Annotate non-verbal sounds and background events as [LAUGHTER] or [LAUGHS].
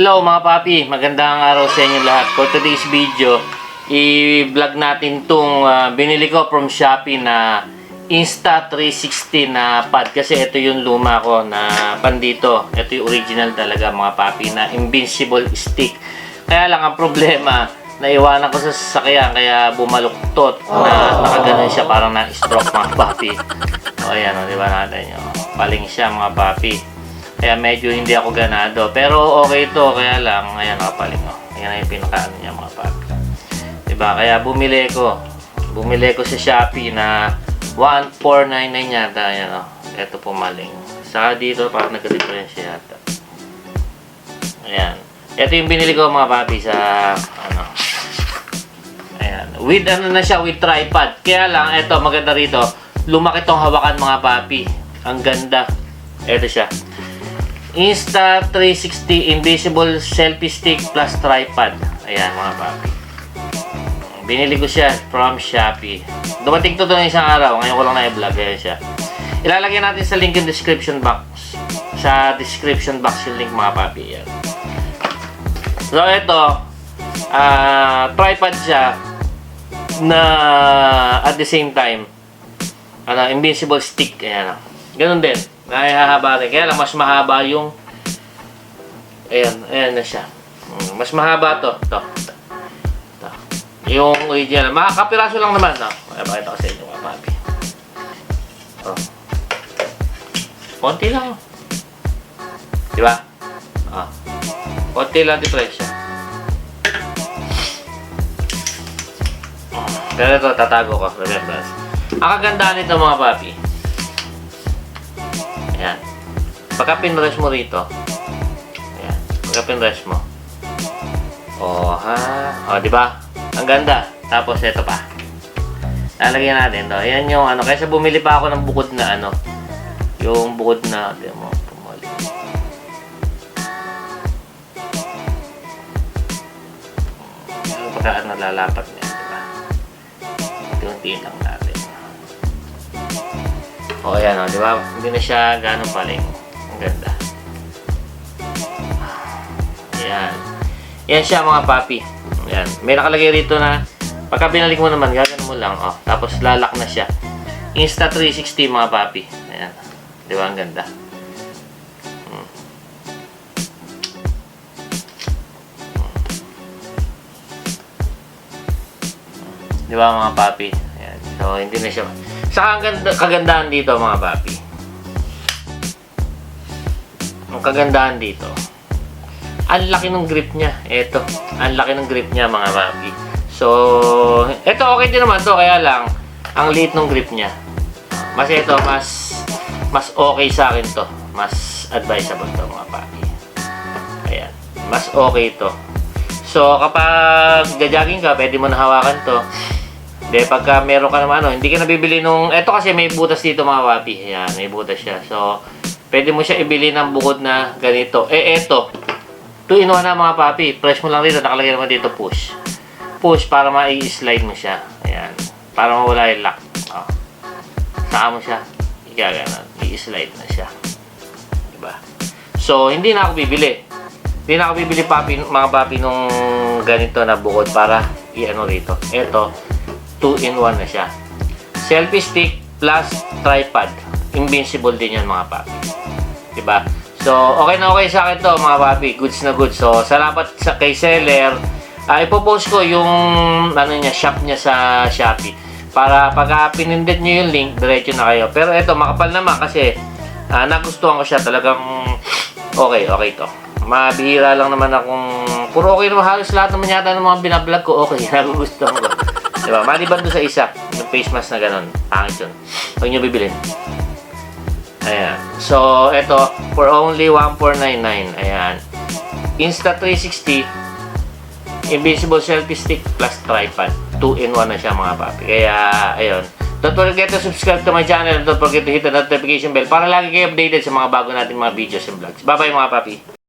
Hello mga papi, magandang araw sa inyo lahat. For today's video, i-vlog natin tong ah, binili ko from Shopee na Insta360 na pad. Kasi ito yung luma ko na pandito. Ito yung original talaga mga papi na invincible stick. Kaya lang ang problema, naiwanan ko sa sasakyan kaya bumaluktot na nakaganon siya parang na-stroke mga papi. O ayan o, di ba natin yun? Paling siya mga papi. Kaya medyo hindi ako ganado. Pero okay to, kaya lang, ayan nakapaling oh. Ayan na yung pinakaano niya mga papi. Diba? Kaya bumili ko. Bumili ko sa Shopee na 1499 yata. Ayan oh. Ito pumaling. Saka dito parang nagka-difference yata. Ayan. Ito yung binili ko mga papi sa ano. Ayan. With ano na siya, with tripod. Kaya lang, ito maganda rito. Lumaki tong hawakan mga papi. Ang ganda. Ito siya. Insta360 Invisible Selfie Stick plus Tripod. Ayan mga papi. Binili ko siya from Shopee. Dumating to doon isang araw. Ngayon ko lang na-vlog. Ayan siya. Ilalagay natin sa link yung description box. Sa description box yung link mga papi. Ayan. So ito, ah tripod siya na at the same time ano, invincible stick. Ayan. Ganun din. Nahihahaba rin. Kaya lang, mas mahaba yung ayan, ayan na siya. Mm, Mas mahaba to. To. to. to. Yung original. Makakapiraso lang naman. No? Ay, pakita ko sa inyo mga papi. Oh. Konti lang. Di ba? Ah. Konti lang diferensya. Pero ito, tatago ko. Remember. Ang kagandahan nito mga papi. Ayan. Pagka pinrest mo rito. Ayan. Pagka pinrest mo. Oh, ha. Oh, di ba? Ang ganda. Tapos ito pa. Lalagyan natin to. Ayan yung ano. Kaysa bumili pa ako ng bukod na ano. Yung bukod na, di mo, pumali. Pagka ano, lalapat niya, di ba? Unti-unti lang natin. O, ayan o, di ba? Hindi na siya gano'ng paling. Ang ganda. Ayan. Yan siya mga papi. Ayan. May nakalagay rito na pagka binalik mo naman, gagano mo lang. Oh, tapos lalak na siya. Insta360 mga papi. Ayan. Di ba? Ang ganda. Hmm. Di ba mga papi? Ayan. So, hindi na siya. Saka ang ganda, kagandahan dito mga papi. Ang kagandahan dito. Ang laki ng grip niya. Ito. Ang laki ng grip niya mga papi. So, ito okay din naman to. Kaya lang, ang liit ng grip niya. Mas ito, mas mas okay sa akin to. Mas advisable to mga papi. Ayan. Mas okay to. So, kapag gajogging ka, pwede mo na hawakan to. De, pagka meron ka naman, ano, hindi ka nabibili nung... Ito kasi may butas dito mga papi. Ayan, may butas siya. So, pwede mo siya ibili ng bukod na ganito. Eh, eto. 2 in 1 na mga papi. Press mo lang dito. Nakalagay naman dito push. Push para ma-slide mo siya. Ayan. Para mawala yung lock. Oh. Saka mo siya. Igaganon. I-slide na siya. Diba? So, hindi na ako bibili. Hindi na ako bibili papi, mga papi nung ganito na bukod para i-ano rito. Ito, 2 in 1 na siya. Selfie stick plus tripod. Invincible din yan mga papi. Diba? So, okay na okay sa akin to mga papi. Goods na goods. So, salamat sa kay seller. Uh, ipopost ko yung ano niya, shop niya sa Shopee. Para pag pinindot nyo yung link, diretso na kayo. Pero ito, makapal naman kasi ah, nagustuhan ko siya. Talagang okay, okay to. Mabihira lang naman akong... Puro okay naman halos lahat naman yata ng mga binablog ko. Okay, [LAUGHS] nagugustuhan ko. Diba? Maliban doon sa isa, yung face mask na ganun. Pangit yun. Huwag nyo bibilin. Ayan. So, ito, for only 1499. Ayan. Insta360, Invisible Selfie Stick plus tripod. 2 in 1 na siya mga papi. Kaya, ayun. Don't forget to subscribe to my channel don't forget to hit the notification bell para lagi kayo updated sa mga bago natin mga videos and vlogs. Bye-bye mga papi.